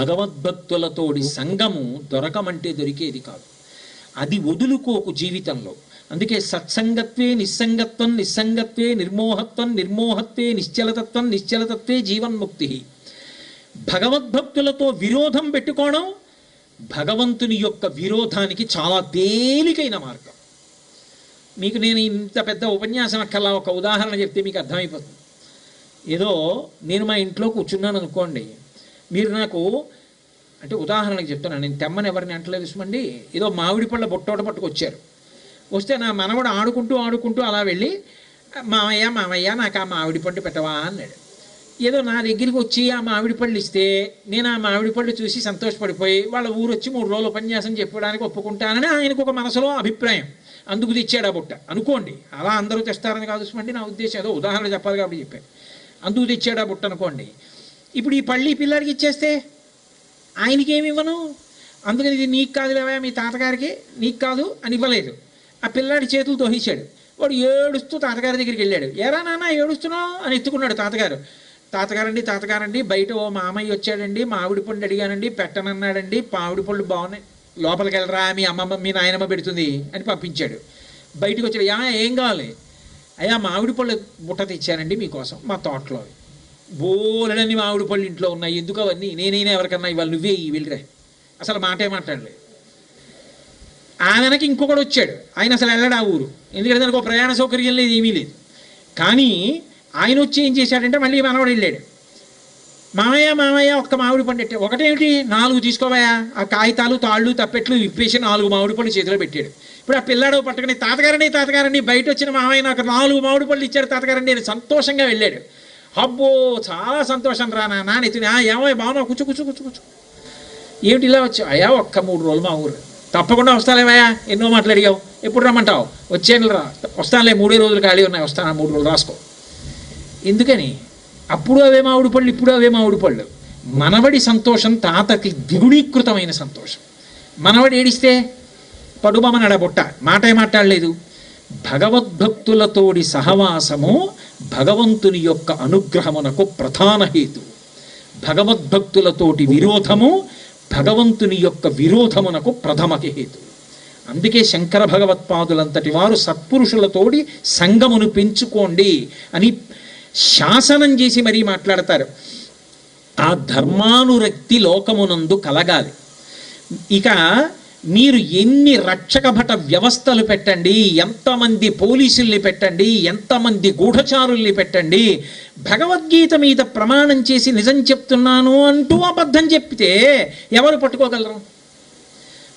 భగవద్భక్తులతోడి సంగము దొరకమంటే దొరికేది కాదు. అది వదులుకోకు జీవితంలో. అందుకే సత్సంగత్వే నిస్సంగత్వం నిస్సంగత్వే నిర్మోహత్వం నిర్మోహత్వే నిశ్చలతత్వం నిశ్చలతత్వే జీవన్ముక్తి. భగవద్భక్తులతో విరోధం పెట్టుకోవడం భగవంతుని యొక్క విరోధానికి చాలా తేలికైన మార్గం. మీకు నేను ఇంత పెద్ద ఉపన్యాసం అక్కల్లా ఒక ఉదాహరణ చెప్తే మీకు అర్థమైపోతుంది. ఏదో నేను మా ఇంట్లో కూర్చున్నాను అనుకోండి మీరు నాకు అంటే ఉదాహరణకి చెప్తున్నాను నేను తెమ్మని ఎవరిని అంటలేదు సుమండి. ఏదో మామిడి పళ్ళ బొట్టోట పట్టుకొచ్చారు. వస్తే నా మనవడు ఆడుకుంటూ ఆడుకుంటూ అలా వెళ్ళి మామయ్య మామయ్య నాకు ఆ మామిడి పండు పెట్టవా? అన్నాడు. ఏదో నా దగ్గరికి వచ్చి ఆ మామిడి పళ్ళు ఇస్తే నేను ఆ మామిడి పళ్ళు చూసి సంతోషపడిపోయి వాళ్ళ ఊరు వచ్చి మూడు రోజులు ఉపన్యాసం చెప్పడానికి ఒప్పుకుంటానని ఆయనకు ఒక మనసులో అభిప్రాయం. అందుకు తెచ్చాడు ఆ బుట్ట. అనుకోండి. అలా అందరూ తెస్తారని కాదు చూసుకోండి నా ఉద్దేశం. ఏదో ఉదాహరణ చెప్పాలి కాబట్టి చెప్పాను. అందుకు తెచ్చాడు ఆ బుట్ట అనుకోండి. ఇప్పుడు ఈ పళ్ళు ఈ పిల్లాడికి ఇచ్చేస్తే ఆయనకి ఏమి ఇవ్వను? అందుకని ఇది నీకు కాదు లేవా మీ తాతగారికి నీకు కాదు అని ఇవ్వలేదు. ఆ పిల్లాడి చేతులు తోహించాడు వాడు ఏడుస్తూ తాతగారి దగ్గరికి వెళ్ళాడు. ఎరా నాన్న ఏడుస్తున్నావు? అని ఎత్తుకున్నాడు తాతగారు. తాతగారండి తాతగారండి బయట ఓ మామయ్య వచ్చాడండి మామిడి పండు అడిగానండి పెట్టనన్నాడండి మామిడి పళ్ళు బాగున్నాయి లోపలికి వెళ్ళరా మీ అమ్మమ్మ మీ నాయనమ్మ పెడుతుంది అని పంపించాడు. బయటకు వచ్చాడు. యా ఏం కావాలి? అయ్యా మామిడి పళ్ళు బుట్ట తెచ్చానండి మీకోసం మా తోటలో. బోలెడన్ని మామిడి పళ్ళు ఇంట్లో ఉన్నాయి. ఎందుకు అవన్నీ? నేనైనా ఎవరికన్నా ఇవాళ నువ్వే ఈ వెళ్ళిరా అసలు మాటే మాట్లాడలేదు. ఆ వెనక ఇంకొకడు వచ్చాడు. ఆయన అసలు వెళ్ళడు ఆ ఊరు. ఎందుకంటే దానికి ఒక ప్రయాణ సౌకర్యం లేదు ఏమీ లేదు. కానీ ఆయన వచ్చి ఏం చేశాడంటే మళ్ళీ మనవడు వెళ్ళాడు. మామయ్య మామయ్య ఒక్క మామిడి పండు పెట్టాడు. ఒకటేమిటి? నాలుగు తీసుకోవాయా? ఆ కాగితాలు తాళ్ళు తప్పెట్లు విప్పేసి నాలుగు మామిడి పళ్ళు చేతిలో పెట్టాడు. ఇప్పుడు ఆ పిల్లాడు పట్టుకుని తాతగారని తాతగారండి బయట వచ్చిన మామయ్య నాకు నాలుగు మామిడి పళ్ళు ఇచ్చాడు తాతగారండి నేను సంతోషంగా వెళ్ళాడు. అబ్బో చాలా సంతోషం రా నాన్న ఎత్తుని "ఆ, ఏమో బాగున్నావు కూర్చో కూర్చో కూర్చో కూర్చో. ఏమిటి ఇలా వచ్చావు? అయ్యా ఒక్క మూడు రోజులు మా ఊరు. తప్పకుండా వస్తాలేవయ్యా ఎన్నో మాటలు అడిగావు. ఎప్పుడు రమ్మంటావు? వచ్చేను రా వస్తానులే మూడే రోజులు ఖాళీ ఉన్నాయి వస్తాను మూడు రోజులు రాసుకో. ఎందుకని? అప్పుడు అవే మామిడి పళ్ళు ఇప్పుడు అవే మామిడి పళ్ళు. మనవడి సంతోషం తాతకి ద్విగుణీకృతమైన సంతోషం. మనవడి ఏడిస్తే? పడుమనడ బుట్ట మాటే మాట్లాడలేదు. భగవద్భక్తులతోడి సహవాసము భగవంతుని యొక్క అనుగ్రహమునకు ప్రధాన హేతు. భగవద్భక్తులతోటి విరోధము భగవంతుని యొక్క విరోధమునకు ప్రథమకి హేతు. అందుకే శంకర భగవత్పాదులంతటి వారు సత్పురుషులతోటి సంగమును పెంచుకోండి అని శాసనం చేసి మరీ మాట్లాడతారు. ఆ ధర్మానురక్తి లోకమునందు కలగాలి. ఇక మీరు ఎన్ని రక్షక భట వ్యవస్థలు పెట్టండి ఎంతమంది పోలీసుల్ని పెట్టండి ఎంతమంది గూఢచారుల్ని పెట్టండి భగవద్గీత మీద ప్రమాణం చేసి నిజం చెప్తున్నాను అంటూ అబద్ధం చెప్తే ఎవరు పట్టుకోగలరు?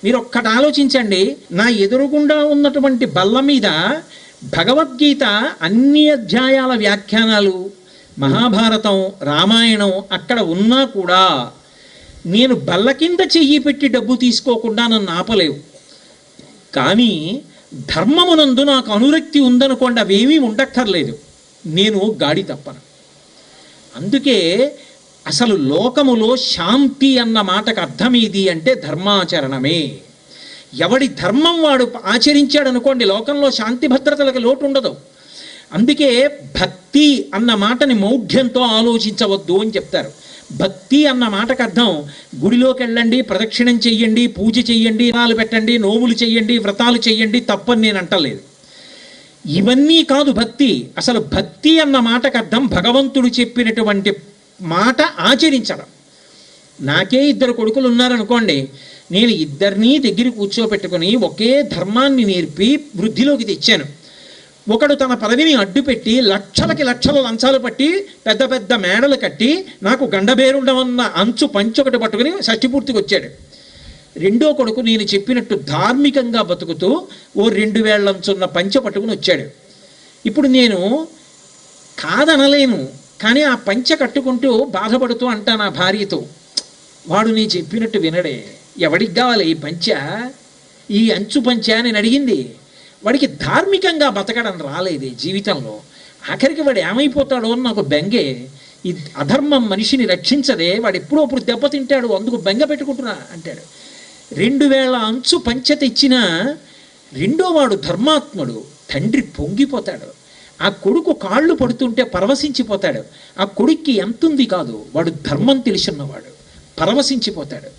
మీరు ఒక్కటి ఆలోచించండి నా ఎదురుగుండా ఉన్నటువంటి బల్ల మీద భగవద్గీత అన్ని అధ్యాయాల వ్యాఖ్యానాలు మహాభారతం రామాయణం అక్కడ ఉన్నా కూడా నేను బల్ల కింద చెయ్యి పెట్టి డబ్బు తీసుకోకుండా నన్ను ఆపలేవు. కానీ ధర్మమునందు నాకు అనురక్తి ఉందనుకోండి అవేమీ ఉండక్కర్లేదు. నేను గాడి తప్పను. అందుకే అసలు లోకములో శాంతి అన్న మాటకు అర్థం ఏది అంటే ధర్మాచరణమే. ఎవడి ధర్మం వాడు ఆచరించాడు అనుకోండి లోకంలో శాంతి భద్రతలకు లోటు ఉండదు. అందుకే భక్తి అన్న మాటని మౌఢ్యంతో ఆలోచించవద్దు అని చెప్తారు. భక్తి అన్న మాటకు అర్థం గుడిలోకి వెళ్ళండి ప్రదక్షిణం చెయ్యండి పూజ చెయ్యండి నాలు పెట్టండి నోములు చెయ్యండి వ్రతాలు చెయ్యండి తప్పని నేను అంటలేదు. ఇవన్నీ కాదు భక్తి. అసలు భక్తి అన్న మాటకు అర్థం భగవంతుడు చెప్పినటువంటి మాట ఆచరించడం. నాకే ఇద్దరు కొడుకులు ఉన్నారనుకోండి నేను ఇద్దరినీ దగ్గర కూర్చోపెట్టుకుని ఒకే ధర్మాన్ని నేర్పి వృద్ధిలోకి తెచ్చాను. ఒకడు తన పదవిని అడ్డుపెట్టి లక్షలకి లక్షల లంచాలు పట్టి పెద్ద పెద్ద మేడలు కట్టి నాకు గండబేరుండమన్న అంచు పంచొకటి పట్టుకుని షష్టిపూర్తికి వచ్చాడు. రెండో కొడుకు నేను చెప్పినట్టు ధార్మికంగా బతుకుతూ ఓ రెండు వేళ్ళంచున్న పంచె పట్టుకుని వచ్చాడు. ఇప్పుడు నేను కాదనలేను కానీ ఆ పంచె కట్టుకుంటూ బాధపడుతూ అంటా నా భార్యతో వాడు నీ చెప్పినట్టు వినడే ఎవడికి కావాలి ఈ పంచ? ఈ అంచు పంచ నేను అడిగింది వాడికి ధార్మికంగా బతకడం రాలేదే జీవితంలో. ఆఖరికి వాడు ఏమైపోతాడో అని నాకు బెంగే ఈ అధర్మం మనిషిని రక్షించదే వాడు ఎప్పుడో అప్పుడు దెబ్బతింటాడు అందుకు బెంగ పెట్టుకుంటున్నా అంటాడు. రెండు వేల అంచు పంచ తెచ్చిన రెండో వాడు ధర్మాత్ముడు తండ్రి పొంగిపోతాడు. ఆ కొడుకు కాళ్ళు పడుతుంటే పరవశించిపోతాడు. ఆ కొడుక్కి ఎంతుంది కాదు వాడు ధర్మం తెలిసిన్నవాడు పరవశించిపోతాడు.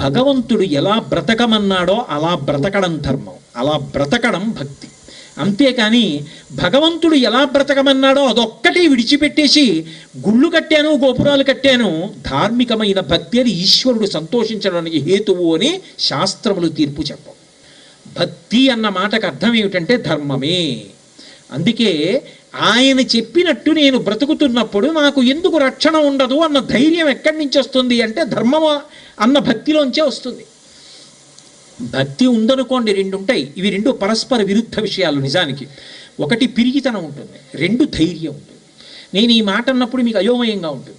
భగవంతుడు ఎలా బ్రతకమన్నాడో అలా బ్రతకడం ధర్మం. అలా బ్రతకడం భక్తి. అంతేకాని భగవంతుడు ఎలా బ్రతకమన్నాడో అదొక్కటి విడిచిపెట్టేసి గుళ్ళు కట్టాను గోపురాలు కట్టాను ధార్మికమైన భక్తి అని ఈశ్వరుడు సంతోషించడానికి హేతువు అని శాస్త్రములు తీర్పు చెప్పవు. భక్తి అన్న మాటకు అర్థం ఏమిటంటే ధర్మమే. అందుకే ఆయన చెప్పినట్టు నేను బ్రతుకుతున్నప్పుడు నాకు ఎందుకు రక్షణ ఉండదు అన్న ధైర్యం ఎక్కడి నుంచి వస్తుంది అంటే ధర్మమా అన్న భక్తిలోంచే వస్తుంది. భక్తి ఉందనుకోండి రెండు ఉంటాయి ఇవి రెండు పరస్పర విరుద్ధ విషయాలు నిజానికి. ఒకటి పిరిగితనం ఉంటుంది రెండు ధైర్యం ఉంటుంది. నేను ఈ మాట అన్నప్పుడు మీకు అయోమయంగా ఉంటుంది.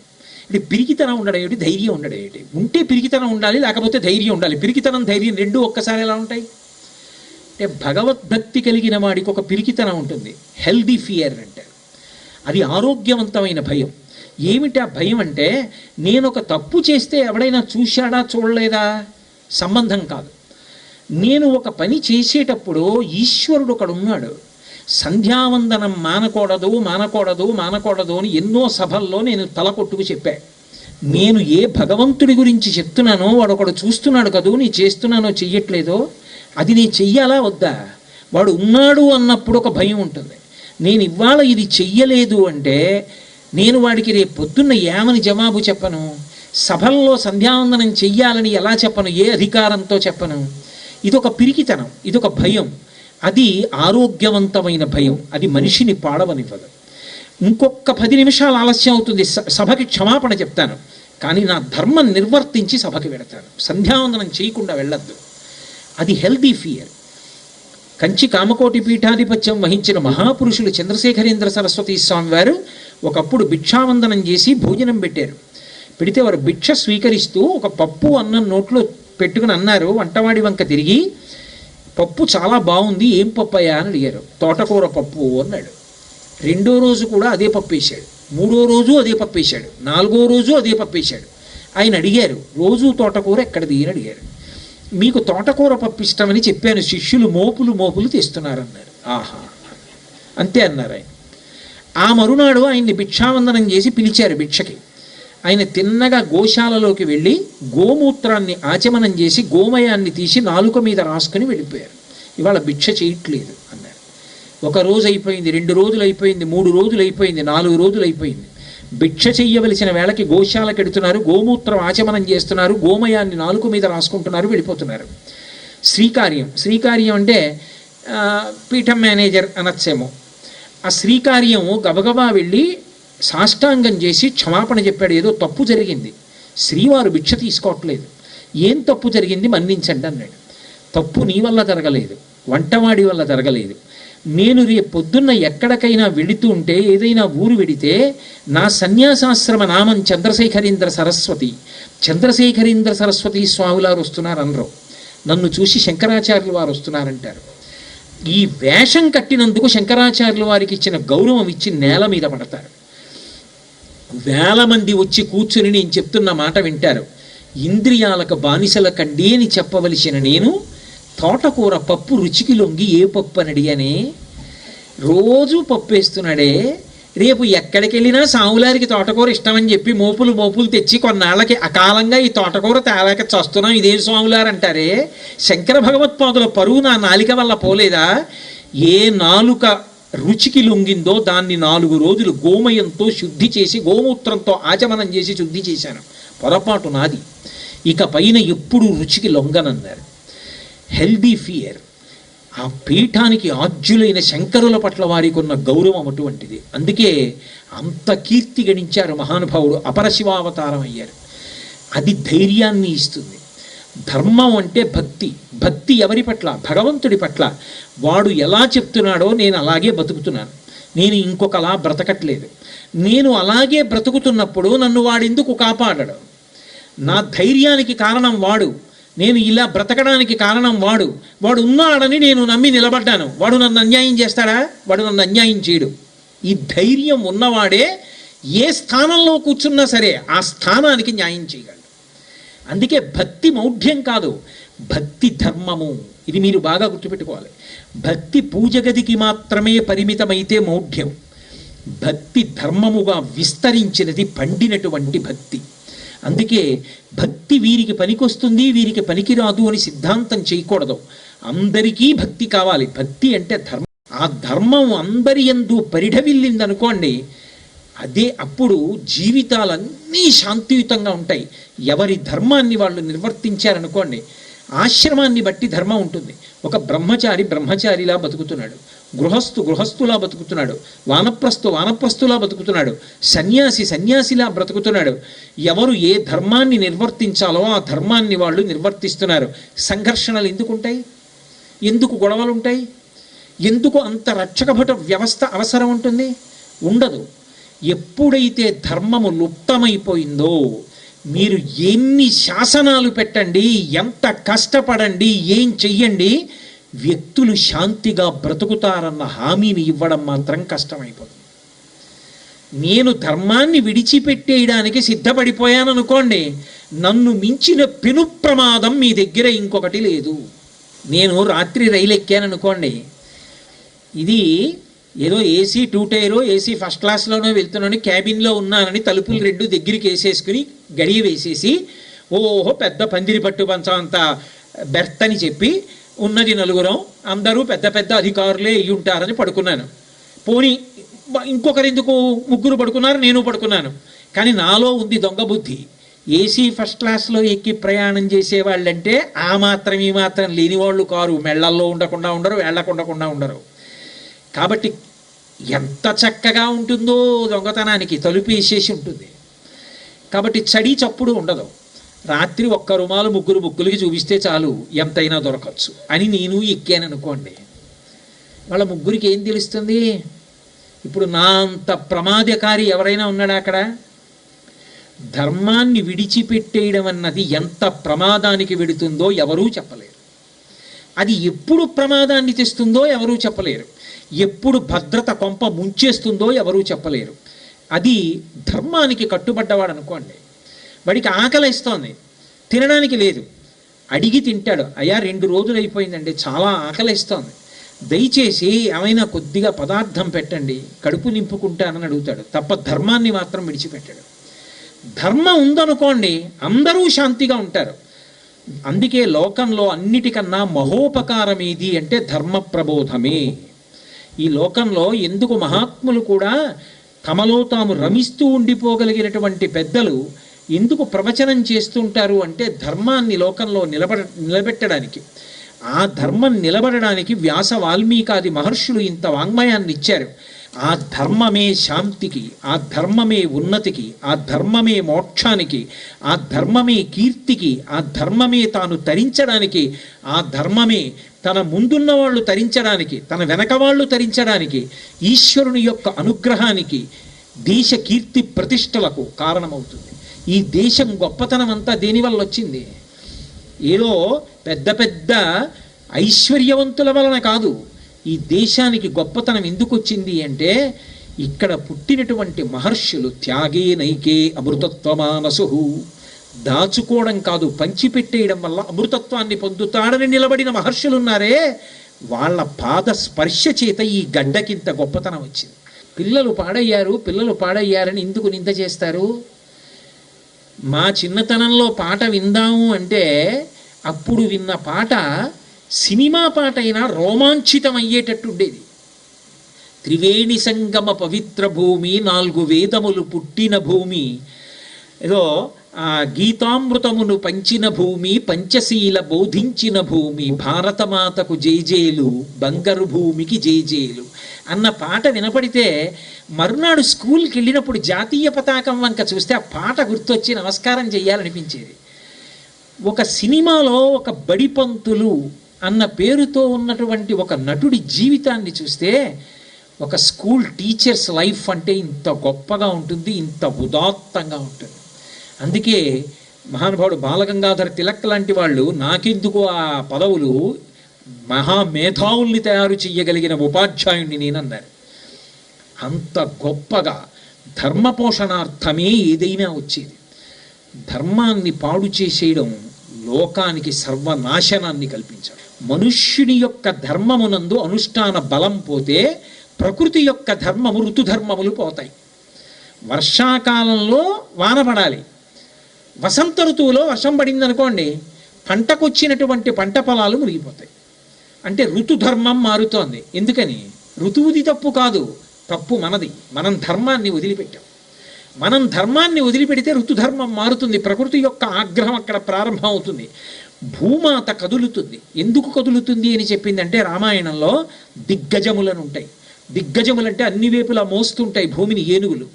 ఇది పిరిగితనం ఉండడం ఏమిటి? ధైర్యం ఉండడం ఏమిటి? ఉంటే పిరిగితనం ఉండాలి లేకపోతే ధైర్యం ఉండాలి. పిరిగితనం ధైర్యం రెండు ఒక్కసారి ఎలా ఉంటాయి? అంటే భగవద్భక్తి కలిగిన వాడికి ఒక పిరికితనం ఉంటుంది. హెల్దీ ఫియర్ అంటారు అది ఆరోగ్యవంతమైన భయం. ఏమిటి ఆ భయం అంటే నేను ఒక తప్పు చేస్తే ఎవడైనా చూశాడా చూడలేదా? సంబంధం కాదు. నేను ఒక పని చేసేటప్పుడు ఈశ్వరుడు ఒకడు ఉన్నాడు. సంధ్యావందనం మానకూడదు మానకూడదు మానకూడదు అని ఎన్నో సభల్లో నేను తల కొట్టుకు చెప్పా. నేను ఏ భగవంతుడి గురించి చెప్తున్నానో వాడు ఒకడు చూస్తున్నాడు కదూ నీ చేస్తున్నానో చెయ్యట్లేదో అది నేను చెయ్యాలా వద్దా? వాడు ఉన్నాడు అన్నప్పుడు ఒక భయం ఉంటుంది. నేను ఇవాళ ఇది చెయ్యలేదు అంటే నేను వాడికి రేపు పొద్దున్న ఏమని జవాబు చెప్పను? సభల్లో సంధ్యావందనం చెయ్యాలని ఎలా చెప్పను? ఏ అధికారంతో చెప్పను? ఇదొక పిరికితనం ఇదొక భయం. అది ఆరోగ్యవంతమైన భయం అది మనిషిని పాడవనివ్వదు. ఇంకొక పది నిమిషాలు ఆలస్యం అవుతుంది స- సభకి క్షమాపణ చెప్తాను. కానీ నా ధర్మం నిర్వర్తించి సభకి వెడతాను సంధ్యావందనం చేయకుండా వెళ్ళొద్దు. అది హెల్దీ ఫియర్. కంచి కామకోటి పీఠాధిపత్యం వహించిన మహాపురుషులు చంద్రశేఖరేంద్ర సరస్వతి స్వామి వారు ఒకప్పుడు భిక్షావందనం చేసి భోజనం పెట్టారు. పెడితే వారు భిక్ష స్వీకరిస్తూ ఒక పప్పు అన్నం నోట్లో పెట్టుకుని అన్నారు వంటవాడి వంక తిరిగి పప్పు చాలా బాగుంది ఏం పప్పు అయ్యా అని అడిగారు. తోటకూర పప్పు అన్నాడు. రెండో రోజు కూడా అదే పప్పు వేశాడు. మూడో రోజు అదే పప్పు వేశాడు. నాలుగో రోజు అదే పప్పు వేశాడు. ఆయన అడిగారు. రోజు తోటకూర ఎక్కడిది అని అడిగారు. మీకు తోటకూర పప్పు ఇష్టమని చెప్పాను. శిష్యులు మోపులు మోపులు తెస్తున్నారన్నారు. ఆహా. అంతే అన్నారు ఆయన. ఆ మరునాడు ఆయన్ని భిక్షావందనం చేసి పిలిచారు భిక్షకి. ఆయన తిన్నగా గోశాలలోకి వెళ్ళి గోమూత్రాన్ని ఆచమనం చేసి గోమయాన్ని తీసి నాలుక మీద రాసుకుని వెళ్ళిపోయారు. ఇవాళ భిక్ష చేయట్లేదు అన్నారు. ఒక రోజు అయిపోయింది రెండు రోజులు అయిపోయింది మూడు రోజులు అయిపోయింది నాలుగు రోజులు అయిపోయింది. భిక్ష చెయ్యవలసిన వేళకి గోశాలకు ఎడుతున్నారు గోమూత్రం ఆచమనం చేస్తున్నారు గోమయాన్ని నాలుక మీద రాసుకుంటున్నారు వెళ్ళిపోతున్నారు. శ్రీకార్యం. శ్రీకార్యం అంటే పీఠం మేనేజర్ అనొచ్చేమో. ఆ శ్రీకార్యం గబగబా వెళ్ళి సాష్టాంగం చేసి క్షమాపణ చెప్పాడు. ఏదో తప్పు జరిగింది. శ్రీవారు భిక్ష తీసుకోవట్లేదు. ఏం తప్పు జరిగింది మన్నించండి అన్నాడు. తప్పు నీ వల్ల జరగలేదు. వంటవాడి వల్ల జరగలేదు. నేను రేపు పొద్దున్న ఎక్కడికైనా వెళుతూ ఉంటే ఏదైనా ఊరు వెడితే నా సన్యాసాశ్రమ నామం చంద్రశేఖరేంద్ర సరస్వతి. చంద్రశేఖరేంద్ర సరస్వతి స్వాములారు వస్తున్నారు అనరు నన్ను చూసి శంకరాచార్యులు వారు వస్తున్నారంటారు. ఈ వేషం కట్టినందుకు శంకరాచార్యుల వారికి ఇచ్చిన గౌరవం ఇచ్చి నేల మీద పడతారు. వేల మంది వచ్చి కూర్చుని నేను చెప్తున్న మాట వింటారు. ఇంద్రియాలకు బానిసల కండి అని చెప్పవలసిన నేను తోటకూర పప్పు రుచికి లొంగి ఏ పప్పు అని? అడిగానే రోజు పప్పు వేస్తున్నాడే రేపు ఎక్కడికి వెళ్ళినా సాములారికి తోటకూర ఇష్టమని చెప్పి మోపులు మోపులు తెచ్చి కొన్నాళ్ళకి అకాలంగా ఈ తోటకూర తేలాక చస్తున్నాం. ఇదేం స్వాములారు అంటారే? శంకర భగవత్పాదుల పరువు నా నాలిక వల్ల పోలేదా? ఏ నాలుక రుచికి లొంగిందో దాన్ని నాలుగు రోజులు గోమయంతో శుద్ధి చేసి గోమూత్రంతో ఆచమనం చేసి శుద్ధి చేశాను. పొరపాటు నాది. ఇక పైన ఎప్పుడు రుచికి లొంగనన్నారు. Healthy fear. ఆ పీఠానికి ఆజ్యులైన శంకరుల పట్ల వారికి ఉన్న గౌరవం అటువంటిది. అందుకే అంత కీర్తి గణించారు మహానుభావుడు అపరశివావతారం అయ్యారు. అది ధైర్యాన్ని ఇస్తుంది. ధర్మం అంటే భక్తి. భక్తి ఎవరి పట్ల? భగవంతుడి పట్ల. వాడు ఎలా చెప్తున్నాడో నేను అలాగే బతుకుతున్నాను. నేను ఇంకొకలా బ్రతకట్లేదు. నేను అలాగే బ్రతుకుతున్నప్పుడు నన్ను వాడెందుకు కాపాడడు? నా ధైర్యానికి కారణం వాడు. నేను ఇలా బ్రతకడానికి కారణం వాడు. వాడు ఉన్నాడని నేను నమ్మి నిలబడ్డాను. వాడు నన్ను అన్యాయం చేస్తాడా? వాడు నన్ను అన్యాయం చేయడు. ఈ ధైర్యం ఉన్నవాడే ఏ స్థానంలో కూర్చున్నా సరే ఆ స్థానానికి న్యాయం చేయగలడు. అందుకే భక్తి మౌఢ్యం కాదు భక్తి ధర్మము. ఇది మీరు బాగా గుర్తుపెట్టుకోవాలి. భక్తి పూజ గదికి మాత్రమే పరిమితమైతే మౌఢ్యం. భక్తి ధర్మముగా విస్తరించినది పండినటువంటి భక్తి. అందుకే భక్తి వీరికి పనికొస్తుంది వీరికి పనికిరాదు అని సిద్ధాంతం చేయకూడదు. అందరికీ భక్తి కావాలి. భక్తి అంటే ధర్మం. ఆ ధర్మం అందరి ఎందు పరిఢవిల్లిందనుకోండి అనుకోండి అదే అప్పుడు జీవితాలన్నీ శాంతియుతంగా ఉంటాయి. ఎవరి ధర్మాన్ని వాళ్ళు నిర్వర్తించారనుకోండి ఆశ్రమాన్ని బట్టి ధర్మం ఉంటుంది. ఒక బ్రహ్మచారి బ్రహ్మచారిలా బతుకుతున్నాడు. గృహస్థు గృహస్థులా బతుకుతున్నాడు. వానప్రస్థు వానప్రస్థులా బతుకుతున్నాడు. సన్యాసి సన్యాసిలా బ్రతుకుతున్నాడు. ఎవరు ఏ ధర్మాన్ని నిర్వర్తించాలో ఆ ధర్మాన్ని వాళ్ళు నిర్వర్తిస్తున్నారు. సంఘర్షణలు ఎందుకు ఉంటాయి ఎందుకు గొడవలు ఉంటాయి ఎందుకు అంత రక్షకభట వ్యవస్థ అవసరం ఉంటుంది? ఉండదు. ఎప్పుడైతే ధర్మము లుప్తమైపోయిందో మీరు ఎన్ని శాసనాలు పెట్టండి ఎంత కష్టపడండి ఏం చెయ్యండి వ్యక్తులు శాంతిగా బ్రతుకుతారన్న హామీని ఇవ్వడం మాత్రం కష్టమైపోతుంది. నేను ధర్మాన్ని విడిచిపెట్టేయడానికి సిద్ధపడిపోయాను అనుకోండి నన్ను మించిన పెను ప్రమాదం మీ దగ్గర ఇంకొకటి లేదు. నేను రాత్రి రైలు ఎక్కాను అనుకోండి ఇది ఏదో ఏసీ టూ టైరో ఏసీ ఫస్ట్ క్లాస్లోనో వెళ్తున్నాను క్యాబిన్లో ఉన్నానని తలుపులు రెండు దగ్గరికి వేసేసుకుని గడియ వేసేసి ఓహో పెద్ద పందిరి పట్టు పంచం అంత బెర్త్ అని చెప్పి ఉన్నది నలుగురం అందరూ పెద్ద పెద్ద అధికారులే అయ్యి ఉంటారని పడుకున్నాను. పోనీ ఇంకొకరు ఎందుకు ముగ్గురు పడుకున్నారు నేను పడుకున్నాను. కానీ నాలో ఉంది దొంగ బుద్ధి. ఏసీ ఫస్ట్ క్లాస్లో ఎక్కి ప్రయాణం చేసే వాళ్ళంటే ఆ మాత్రం ఈ మాత్రం లేని వాళ్ళు కారు మెళ్ళల్లో ఉండకుండా ఉండరు వెళ్ళకుండా ఉండరు. కాబట్టి ఎంత చక్కగా ఉంటుందో దొంగతనానికి తలుపు వేసేసి ఉంటుంది. కాబట్టి చడి చప్పుడు ఉండదు. రాత్రి ఒక్క రుమాలు ముగ్గురు ముగ్గులకి చూపిస్తే చాలు ఎంతైనా దొరకచ్చు అని నేను ఎక్కాను అనుకోండి. వాళ్ళ ముగ్గురికి ఏం తెలుస్తుంది? ఇప్పుడు నా అంత ప్రమాదకారి ఎవరైనా ఉన్నాడా అక్కడ? ధర్మాన్ని విడిచిపెట్టేయడం అన్నది ఎంత ప్రమాదానికి వెడుతుందో ఎవరూ చెప్పలేరు. అది ఎప్పుడు ప్రమాదాన్ని తెస్తుందో ఎవరూ చెప్పలేరు. ఎప్పుడు భద్రత కొంప ముంచేస్తుందో ఎవరూ చెప్పలేరు. అది ధర్మానికి కట్టుబడ్డవాడు అనుకోండి. వాడికి ఆకలి ఇస్తోంది తినడానికి లేదు. అడిగి తింటాడు. అయ్యా రెండు రోజులు అయిపోయిందండి. చాలా ఆకలి ఇస్తోంది దయచేసి ఏమైనా కొద్దిగా పదార్థం పెట్టండి. కడుపు నింపుకుంటానని అడుగుతాడు. తప్ప ధర్మాన్ని మాత్రం విడిచిపెట్టాడు. ధర్మం ఉందనుకోండి అందరూ శాంతిగా ఉంటారు. అందుకే లోకంలో అన్నిటికన్నా మహోపకారం ఏది అంటే ధర్మ ప్రబోధమే ఈ లోకంలో ఎందుకు మహాత్ములు కూడా తమలో తాము రమిస్తూ ఉండిపోగలిగినటువంటి పెద్దలు ఎందుకు ప్రవచనం చేస్తుంటారు అంటే ధర్మాన్ని లోకంలో నిలబడ నిలబెట్టడానికి. ఆ ధర్మం నిలబడడానికి వ్యాస వాల్మీకాది మహర్షులు ఇంత వాంగ్మయాన్ని ఇచ్చారు. ఆ ధర్మమే శాంతికి ఆ ధర్మమే ఉన్నతికి ఆ ధర్మమే మోక్షానికి ఆ ధర్మమే కీర్తికి ఆ ధర్మమే తాను తరించడానికి ఆ ధర్మమే తన ముందున్న వాళ్ళు తరించడానికి తన వెనక వాళ్ళు తరించడానికి ఈశ్వరుని యొక్క అనుగ్రహానికి దేశ కీర్తి ప్రతిష్టలకు కారణమవుతుంది. ఈ దేశం గొప్పతనం అంతా దేనివల్ల వచ్చింది? ఏదో పెద్ద పెద్ద ఐశ్వర్యవంతుల వలన కాదు. ఈ దేశానికి గొప్పతనం ఎందుకు వచ్చింది అంటే ఇక్కడ పుట్టినటువంటి మహర్షులు త్యాగే నైకే అమృతత్వమానసు. దాచుకోవడం కాదు పంచిపెట్టేయడం వల్ల అమృతత్వాన్ని పొందుతాడని నిలబడిన మహర్షులు ఉన్నారే వాళ్ళ పాద స్పర్శ చేత ఈ గడ్డకింత గొప్పతనం వచ్చింది. పిల్లలు పాడయ్యారు పిల్లలు పాడయ్యారని ఎందుకు నింద చేస్తారు? మా చిన్నతనంలో పాట విందాము అంటే అప్పుడు విన్న పాట సినిమా పాట అయినా రోమాంచితం అయ్యేటట్టు ఉండేది త్రివేణి సంగమ పవిత్ర భూమి నాలుగు వేదములు పుట్టిన భూమి. ఏదో ఆ గీతామృతమును పంచిన భూమి పంచశీల బోధించిన భూమి భారతమాతకు జేజేలు బంగారు భూమికి జేజేలు అన్న పాట వినపడితే మరునాడు స్కూల్కి వెళ్ళినప్పుడు జాతీయ పతాకం వంక చూస్తే ఆ పాట గుర్తొచ్చి నమస్కారం చెయ్యాలనిపించేది. ఒక సినిమాలో ఒక బడిపంతులు అన్న పేరుతో ఉన్నటువంటి ఒక నటుడి జీవితాన్ని చూస్తే ఒక స్కూల్ టీచర్స్ లైఫ్ అంటే ఇంత గొప్పగా ఉంటుంది ఇంత ఉదాత్తంగా ఉంటుంది. అందుకే మహానుభావుడు బాలగంగాధర తిలక్ లాంటి వాళ్ళు నాకెందుకు ఆ పదవులు మహామేధావుల్ని తయారు చెయ్యగలిగిన ఉపాధ్యాయుణ్ణి నేనన్నారు. అంత గొప్పగా ధర్మ పోషణార్థమే ఏదైనా వచ్చేది. ధర్మాన్ని పాడు చేసేయడం లోకానికి సర్వనాశనాన్ని కల్పించాడు. మనుష్యుని యొక్క ధర్మమునందు అనుష్ఠాన బలం పోతే ప్రకృతి యొక్క ధర్మము ఋతుధర్మములు పోతాయి. వర్షాకాలంలో వాన పడాలి. వసంత ఋతువులో వర్షం పడింది అనుకోండి పంటకొచ్చినటువంటి పంట పొలాలు మునిగిపోతాయి. అంటే ఋతుధర్మం మారుతోంది. ఎందుకని? ఋతువుది తప్పు కాదు తప్పు మనది. మనం ధర్మాన్ని వదిలిపెట్టాం. మనం ధర్మాన్ని వదిలిపెడితే ఋతుధర్మం మారుతుంది. ప్రకృతి యొక్క ఆగ్రహం అక్కడ ప్రారంభం అవుతుంది భూమాత కదులుతుంది. ఎందుకు కదులుతుంది అని చెప్పిందంటే రామాయణంలో దిగ్గజములను ఉంటాయి దిగ్గజములంటే అన్ని వేపులా మోస్తుంటాయి భూమిని ఏనుగులు.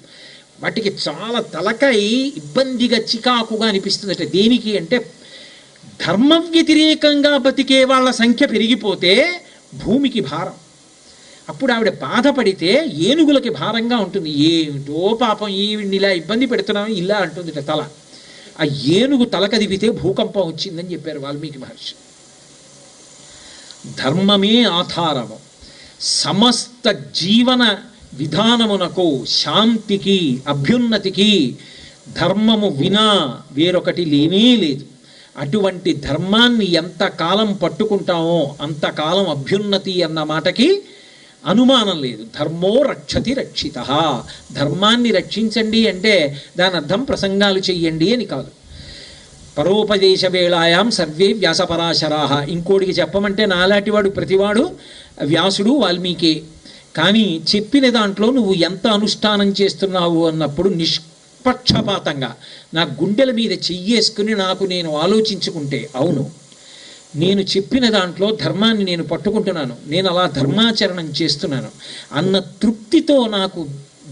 వాటికి చాలా తలకై ఇబ్బందిగా చికాకుగా అనిపిస్తుంది. దేనికి అంటే ధర్మ వ్యతిరేకంగా బతికే వాళ్ళ సంఖ్య పెరిగిపోతే భూమికి భారం. అప్పుడు ఆవిడ బాధపడితే ఏనుగులకి భారంగా ఉంటుంది. ఏమిటో పాపం ఈవిడిని ఇలా ఇబ్బంది పెడుతున్నాం ఇలా అంటుంది తల. ఆ ఏనుగు తల కదిపితే భూకంపం వచ్చిందని చెప్పారు వాల్మీకి మహర్షి. ధర్మమే ఆధారము సమస్త జీవన విధానమునకు శాంతికి అభ్యున్నతికి ధర్మము వినా వేరొకటి లేనే లేదు. అటువంటి ధర్మాన్ని ఎంత కాలం పట్టుకుంటామో అంతకాలం అభ్యున్నతి అన్న మాటకి అనుమానం లేదు. ధర్మో రక్షతి రక్షిత. ధర్మాన్ని రక్షించండి అంటే దాని అర్థం ప్రసంగాలు చెయ్యండి అని కాదు. పరోపదేశ వేళాయాం సర్వే వ్యాసపరాశరాహ ఇంకోటికి చెప్పమంటే నాలాంటివాడు ప్రతివాడు వ్యాసుడు వాల్మీకి కానీ చెప్పిన దాంట్లో నువ్వు ఎంత అనుష్ఠానం చేస్తున్నావు అన్నప్పుడు నిష్పక్షపాతంగా నా గుండెల మీద చెయ్యేసుకుని నాకు నేను ఆలోచించుకుంటే అవును నేను చెప్పిన దాంట్లో ధర్మాన్ని నేను పట్టుకుంటున్నాను నేను అలా ధర్మాచరణం చేస్తున్నాను అన్న తృప్తితో నాకు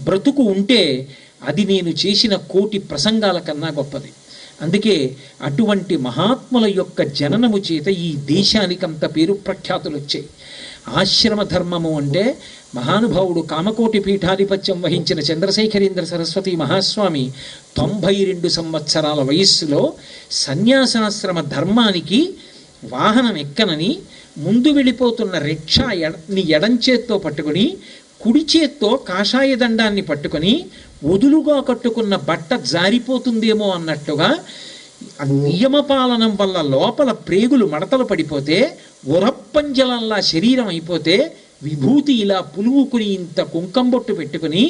బ్రతుకు ఉంటే అది నేను చేసిన కోటి ప్రసంగాల కన్నా గొప్పది. అందుకే అటువంటి మహాత్ముల యొక్క జననము చేత ఈ దేశానికి అంత పేరు ప్రఖ్యాతులు వచ్చాయి ఆశ్రమ ధర్మము అంటే మహానుభావుడు కామకోటి పీఠాధిపత్యం వహించిన చంద్రశేఖరేంద్ర సరస్వతి మహాస్వామి తొంభై రెండు సంవత్సరాల వయస్సులో సన్యాసాశ్రమ ధర్మానికి వాహనం ఎక్కనని ముందు వెళ్ళిపోతున్న రిక్షా ఎడని ఎడం చేత్తో పట్టుకుని కుడి చేత్తో కాషాయ దండాన్ని పట్టుకొని వదులుగా కట్టుకున్న బట్ట జారిపోతుందేమో అన్నట్టుగా నియమపాలనం వల్ల లోపల ప్రేగులు మడతలు పడిపోతే ఉరప్పంజలంలా శరీరం అయిపోతే విభూతి ఇలా పులువుకుని ఇంత కుంకంబొట్టు పెట్టుకుని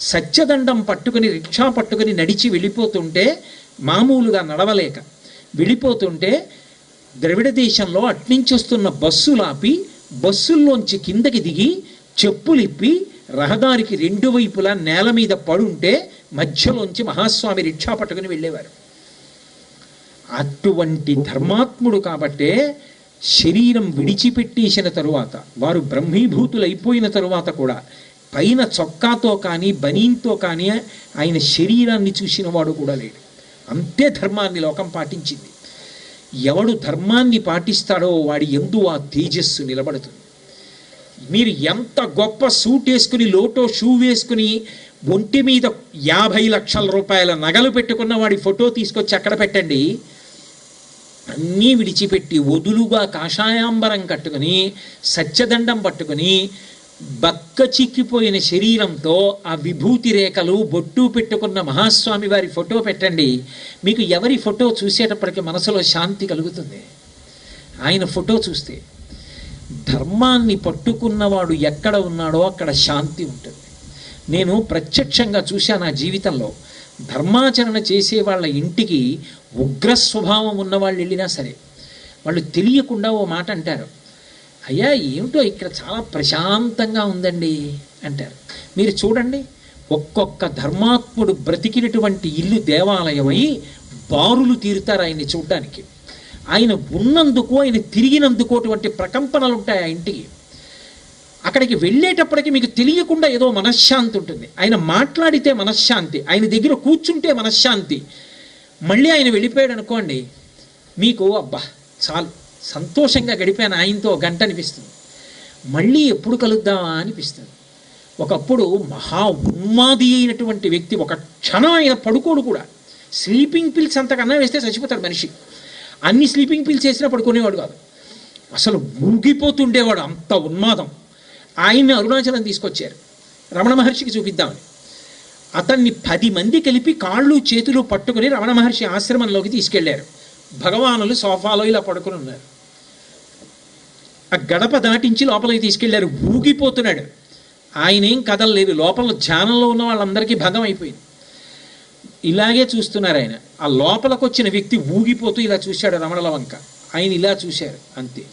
సత్యదండం పట్టుకుని రిక్షా పట్టుకుని నడిచి వెళ్ళిపోతుంటే మామూలుగా నడవలేక వెళ్ళిపోతుంటే ద్రవిడ దేశంలో అట్నుంచి వస్తున్న బస్సులాపి బస్సుల్లోంచి కిందకి దిగి చెప్పులిప్పి రహదారికి రెండు వైపులా నేల మీద పడుంటే మధ్యలోంచి మహాస్వామి రిక్షా పట్టుకుని వెళ్ళేవారు. అటువంటి ధర్మాత్ముడు కాబట్టే శరీరం విడిచిపెట్టేసిన తరువాత వారు బ్రహ్మీభూతులైపోయిన తరువాత కూడా పైన చొక్కాతో కానీ బనీన్తో కానీ ఆయన శరీరాన్ని చూసిన వాడు కూడా లేడు. అంతే ధర్మాన్ని లోకం పాటించింది. ఎవడు ధర్మాన్ని పాటిస్తాడో వాడి ఎందు ఆ తేజస్సు నిలబడుతుంది. మీరు ఎంత గొప్ప సూట్ వేసుకుని లోటో షూ వేసుకుని ఒంటి మీద యాభై లక్షల రూపాయల నగలు పెట్టుకున్న వాడి ఫోటో తీసుకొచ్చి అక్కడ పెట్టండి. అన్నీ విడిచిపెట్టి వదులుగా కాషాయాంబరం కట్టుకుని సత్యదండం పట్టుకుని బక్క చిక్కిపోయిన శరీరంతో ఆ విభూతి రేఖలు బొట్టు పెట్టుకున్న మహాస్వామి వారి ఫోటో పెట్టండి. మీకు ఎవరి ఫోటో చూసేటప్పటికి మనసులో శాంతి కలుగుతుంది. ఆయన ఫోటో చూస్తే ధర్మాన్ని పట్టుకున్నవాడు ఎక్కడ ఉన్నాడో అక్కడ శాంతి ఉంటుంది. నేను ప్రత్యక్షంగా చూశాను నా జీవితంలో. ధర్మాచరణ చేసే వాళ్ళ ఇంటికి ఉగ్ర స్వభావం ఉన్న వాళ్ళు వెళ్ళినా సరే వాళ్ళు తెలియకుండా ఓ మాట అంటారు. అయ్యా ఏమిటో ఇక్కడ చాలా ప్రశాంతంగా ఉందండి అంటారు. మీరు చూడండి ఒక్కొక్క ధర్మాత్ముడు బ్రతికినటువంటి ఇల్లు దేవాలయమై బారులు తీరుతారు ఆయన్ని చూడడానికి. ఆయన ఉన్నందుకు ఆయన తిరిగినందుకు అటువంటి ప్రకంపనలు ఉంటాయి ఆ ఇంటికి. అక్కడికి వెళ్ళేటప్పటికి మీకు తెలియకుండా ఏదో మనశ్శాంతి ఉంటుంది. ఆయన మాట్లాడితే మనశ్శాంతి ఆయన దగ్గర కూర్చుంటే మనశ్శాంతి. మళ్ళీ ఆయన వెళ్ళిపోయాడు అనుకోండి మీకు అబ్బా చాలు సంతోషంగా గడిపాను ఆయనతో గంట అనిపిస్తుంది. మళ్ళీ ఎప్పుడు కలుద్దామా అనిపిస్తుంది. ఒకప్పుడు మహా ఉన్మాది అయినటువంటి వ్యక్తి ఒక క్షణం ఆయన పడుకోడు కూడా. స్లీపింగ్ పిల్స్ అంతకన్నా వేస్తే చచ్చిపోతాడు మనిషి. అన్ని స్లీపింగ్ పిల్స్ వేసినా పడుకునేవాడు కాదు. అసలు మూగిపోతుండేవాడు అంత ఉన్మాదం. ఆయన్ని అరుణాచలం తీసుకొచ్చారు. రమణ మహర్షికి చూపిద్దామని అతన్ని పది మంది కలిపి కాళ్ళు చేతులు పట్టుకుని రమణ మహర్షి ఆశ్రమంలోకి తీసుకెళ్ళారు. భగవానులు సోఫాలో ఇలా పడుకుని ఉన్నారు. ఆ గడప దాటించి లోపలికి తీసుకెళ్ళారు. ఊగిపోతున్నాడు. ఆయన ఏం కదలలేదు. లోపల ధ్యానంలో ఉన్న వాళ్ళందరికీ భంగం అయిపోయింది. ఇలాగే చూస్తున్నారు ఆయన. ఆ లోపలికి వచ్చిన వ్యక్తి ఊగిపోతూ ఇలా చూశాడు రమణల వంక. ఆయన ఇలా చూశారు. అంతే.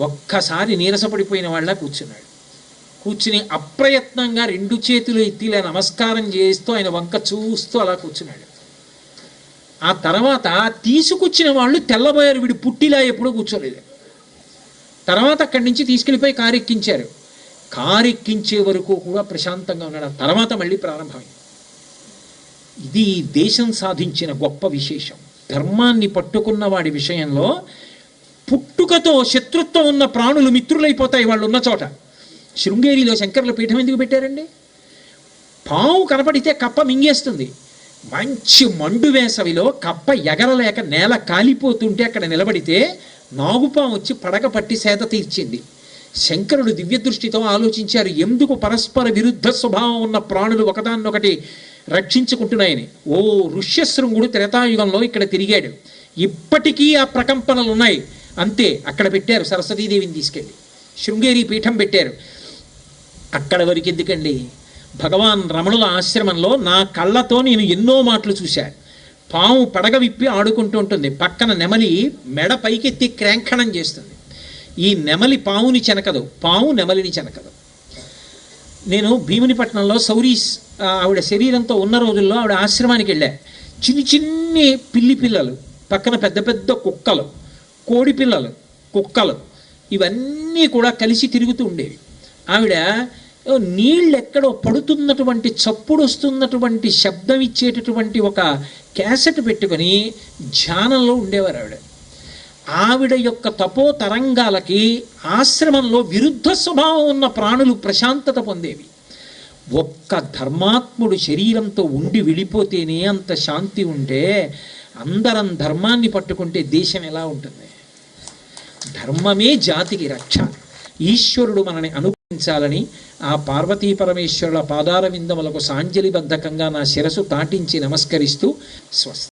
ఒక్కసారి నీరసపడిపోయిన వాళ్ళ కూర్చున్నాడు. కూర్చుని అప్రయత్నంగా రెండు చేతులు ఎత్తి ఇలా నమస్కారం చేస్తూ ఆయన వంక చూస్తూ అలా కూర్చున్నాడు. ఆ తర్వాత తీసుకొచ్చిన వాళ్ళు తెల్లబోయారు వీడు పుట్టిలా ఎప్పుడూ కూర్చోలేదు. తర్వాత అక్కడి నుంచి తీసుకెళ్ళిపోయి కారు ఎక్కించారు. కారు ఎక్కించే వరకు కూడా ప్రశాంతంగా ఉన్నాడు. ఆ తర్వాత మళ్ళీ ప్రారంభమైంది. ఇది దేశం సాధించిన గొప్ప విశేషం. ధర్మాన్ని పట్టుకున్న వాడి విషయంలో పుట్టుకతో శత్రుత్వం ఉన్న ప్రాణులు మిత్రులైపోతాయి వాళ్ళు ఉన్న చోట. శృంగేరిలో శంకర్ల పీఠం ఎందుకు పెట్టారండి? పావు కనపడితే కప్ప మింగేస్తుంది. మంచి మండు వేసవిలో కప్ప ఎగరలేక నేల కాలిపోతుంటే అక్కడ నిలబడితే నాగుపాము వచ్చి పడగ పట్టి సేద తీర్చింది. శంకరుడు దివ్య దృష్టితో ఆలోచించారు ఎందుకు పరస్పర విరుద్ధ స్వభావం ఉన్న ప్రాణులు ఒకదాన్నొకటి రక్షించుకుంటున్నాయని? ఓ ఋష్యశృంగుడు త్రేతాయుగంలో ఇక్కడ తిరిగాడు. ఇప్పటికీ ఆ ప్రకంపనలు ఉన్నాయి అంతే అక్కడ పెట్టారు సరస్వతీదేవిని తీసుకెళ్ళి. శృంగేరి పీఠం పెట్టారు. అక్కడ వరకు ఎందుకండి? భగవాన్ రమణుల ఆశ్రమంలో నా కళ్ళతో నేను ఎన్నో మాటలు చూశాను పాము పడగ విప్పి ఆడుకుంటూ ఉంటుంది. పక్కన నెమలి మెడ పైకెత్తి క్రాంఖణం చేస్తుంది. ఈ నెమలి పావుని చెనకదు. పావు నెమలిని చెనకదు. నేను భీమునిపట్నంలో సౌరీస్ ఆవిడ శరీరంతో ఉన్న రోజుల్లో ఆవిడ ఆశ్రమానికి వెళ్ళా. చిన్ని చిన్ని పిల్లి పిల్లలు పక్కన పెద్ద పెద్ద కుక్కలు. కోడి పిల్లలు కుక్కలు ఇవన్నీ కూడా కలిసి తిరుగుతూ ఉండేవి. ఆవిడ నీళ్ళెక్కడో నీళ్ళు ఎక్కడో పడుతున్నటువంటి చప్పుడు వస్తున్నటువంటి శబ్దం ఇచ్చేటటువంటి ఒక క్యాసెట్ పెట్టుకొని ధ్యానంలో ఉండేవారు ఆవిడ. ఆవిడ యొక్క తపో తరంగాలకి ఆశ్రమంలో విరుద్ధ స్వభావం ఉన్న ప్రాణులు ప్రశాంతత పొందేవి. ఒక్క ధర్మాత్ముడు శరీరంతో ఉండి వెళ్ళిపోతేనే అంత శాంతి ఉంటే అందరం ధర్మాన్ని పట్టుకుంటే దేశం ఎలా ఉంటుంది? ధర్మమే జాతికి రక్ష. ఈశ్వరుడు మనని అనుగ్రహించాలని ఆ పార్వతీ పరమేశ్వరుల పాదాల విందములకు సాంజలిబద్ధకంగా నా శిరసు తాటించి నమస్కరిస్తూ స్వస్తి